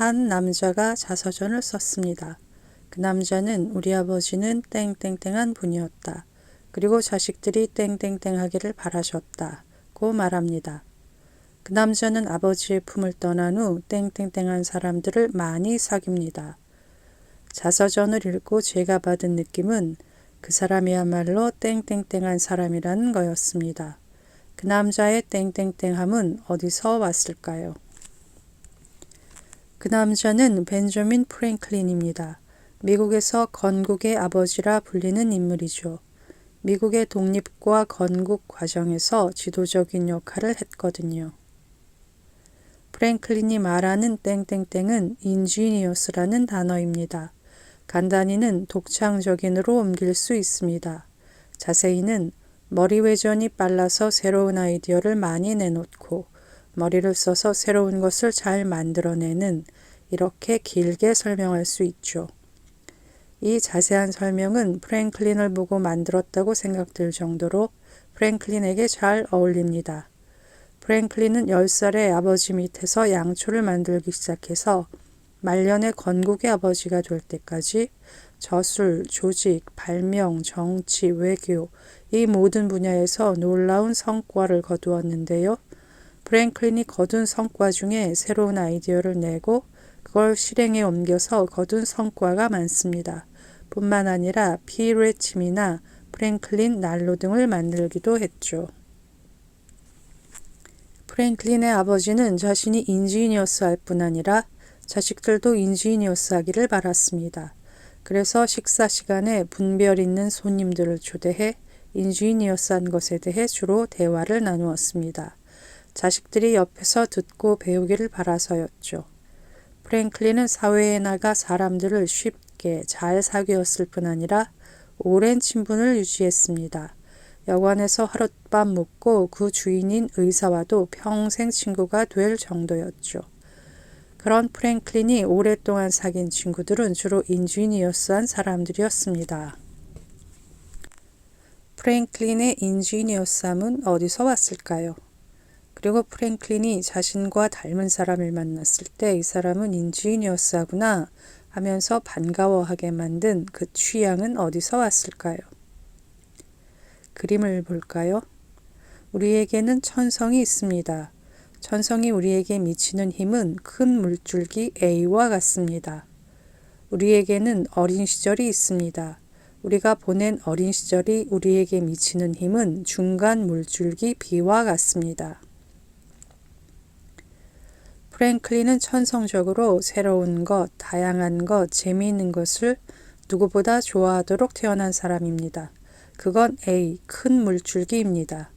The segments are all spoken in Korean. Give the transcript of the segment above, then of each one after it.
한 남자가 자서전을 썼습니다. 그 남자는 우리 아버지는 땡땡땡한 분이었다. 그리고 자식들이 땡땡땡하기를 바라셨다 고 말합니다. 그 남자는 아버지의 품을 떠난 후 땡땡땡한 사람들을 많이 사깁니다. 자서전을 읽고 제가 받은 느낌은 그 사람이야말로 땡땡땡한 사람이라는 거였습니다. 그 남자의 땡땡땡함은 어디서 왔을까요? 그 남자는 벤저민 프랭클린입니다. 미국에서 건국의 아버지라 불리는 인물이죠. 미국의 독립과 건국 과정에서 지도적인 역할을 했거든요. 프랭클린이 말하는 땡땡땡은 인지니어스라는 단어입니다. 간단히는 독창적인으로 옮길 수 있습니다. 자세히는 머리 회전이 빨라서 새로운 아이디어를 많이 내놓고 머리를 써서 새로운 것을 잘 만들어내는 이렇게 길게 설명할 수 있죠. 이 자세한 설명은 프랭클린을 보고 만들었다고 생각될 정도로 프랭클린에게 잘 어울립니다. 프랭클린은 10살에 아버지 밑에서 양초를 만들기 시작해서 말년에 건국의 아버지가 될 때까지 저술, 조직, 발명, 정치, 외교 이 모든 분야에서 놀라운 성과를 거두었는데요. 프랭클린이 거둔 성과 중에 새로운 아이디어를 내고 그걸 실행에 옮겨서 거둔 성과가 많습니다. 뿐만 아니라 피레침이나 프랭클린 난로 등을 만들기도 했죠. 프랭클린의 아버지는 자신이 인지니어스 할뿐 아니라 자식들도 인지니어스 하기를 바랐습니다. 그래서 식사 시간에 분별 있는 손님들을 초대해 인지니어스한 것에 대해 주로 대화를 나누었습니다. 자식들이 옆에서 듣고 배우기를 바라서였죠. 프랭클린은 사회에 나가 사람들을 쉽게 잘 사귀었을 뿐 아니라 오랜 친분을 유지했습니다. 여관에서 하룻밤 묵고 그 주인인 의사와도 평생 친구가 될 정도였죠. 그런 프랭클린이 오랫동안 사귄 친구들은 주로 인지니어스한 사람들이었습니다. 프랭클린의 인지니어스함은 어디서 왔을까요? 그리고 프랭클린이 자신과 닮은 사람을 만났을 때 이 사람은 인지니어스하구나 하면서 반가워하게 만든 그 취향은 어디서 왔을까요? 그림을 볼까요? 우리에게는 천성이 있습니다. 천성이 우리에게 미치는 힘은 큰 물줄기 A와 같습니다. 우리에게는 어린 시절이 있습니다. 우리가 보낸 어린 시절이 우리에게 미치는 힘은 중간 물줄기 B와 같습니다. 프랭클린은 천성적으로 새로운 것, 다양한 것, 재미있는 것을 누구보다 좋아하도록 태어난 사람입니다. 그건 A, 큰 물줄기입니다.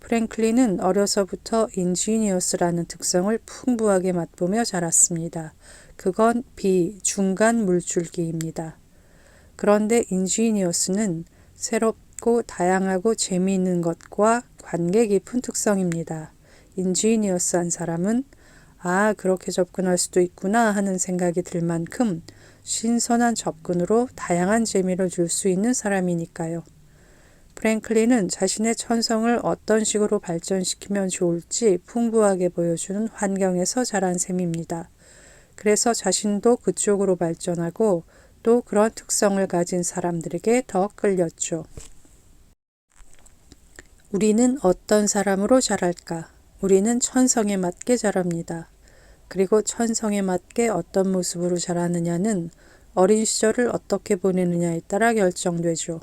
프랭클린은 어려서부터 인지니어스라는 특성을 풍부하게 맛보며 자랐습니다. 그건 비, 중간 물줄기입니다. 그런데 인지니어스는 새롭고 다양하고 재미있는 것과 관계 깊은 특성입니다. 인지니어스한 사람은 아, 그렇게 접근할 수도 있구나 하는 생각이 들 만큼 신선한 접근으로 다양한 재미를 줄 수 있는 사람이니까요. 프랭클린은 자신의 천성을 어떤 식으로 발전시키면 좋을지 풍부하게 보여주는 환경에서 자란 셈입니다. 그래서 자신도 그쪽으로 발전하고 또 그런 특성을 가진 사람들에게 더 끌렸죠. 우리는 어떤 사람으로 자랄까? 우리는 천성에 맞게 자랍니다. 그리고 천성에 맞게 어떤 모습으로 자라느냐는 어린 시절을 어떻게 보내느냐에 따라 결정되죠.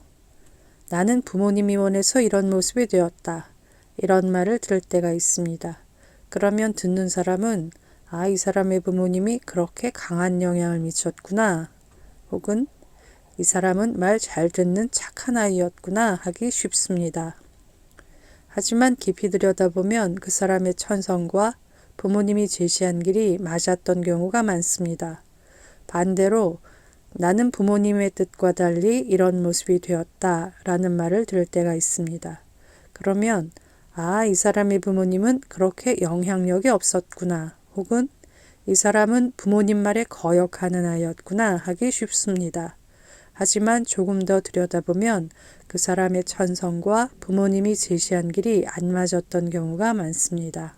나는 부모님이 원해서 이런 모습이 되었다. 이런 말을 들을 때가 있습니다. 그러면 듣는 사람은 아, 이 사람의 부모님이 그렇게 강한 영향을 미쳤구나. 혹은 이 사람은 말 잘 듣는 착한 아이였구나 하기 쉽습니다. 하지만 깊이 들여다보면 그 사람의 천성과 부모님이 제시한 길이 맞았던 경우가 많습니다. 반대로 나는 부모님의 뜻과 달리 이런 모습이 되었다 라는 말을 들을 때가 있습니다. 그러면 아, 이 사람의 부모님은 그렇게 영향력이 없었구나. 혹은 이 사람은 부모님 말에 거역하는 아이였구나 하기 쉽습니다. 하지만 조금 더 들여다보면 그 사람의 천성과 부모님이 제시한 길이 안 맞았던 경우가 많습니다.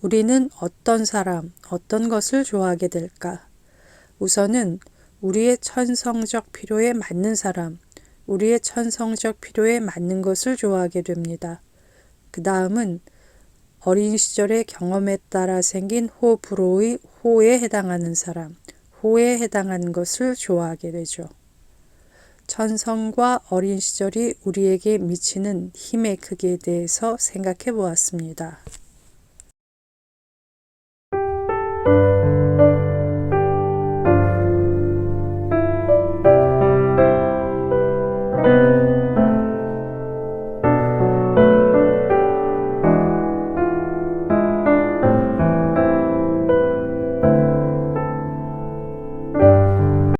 우리는 어떤 사람, 어떤 것을 좋아하게 될까? 우선은 우리의 천성적 필요에 맞는 사람, 우리의 천성적 필요에 맞는 것을 좋아하게 됩니다. 그 다음은 어린 시절의 경험에 따라 생긴 호불호의 호에 해당하는 사람, 호에 해당하는 것을 좋아하게 되죠. 천성과 어린 시절이 우리에게 미치는 힘의 크기에 대해서 생각해 보았습니다.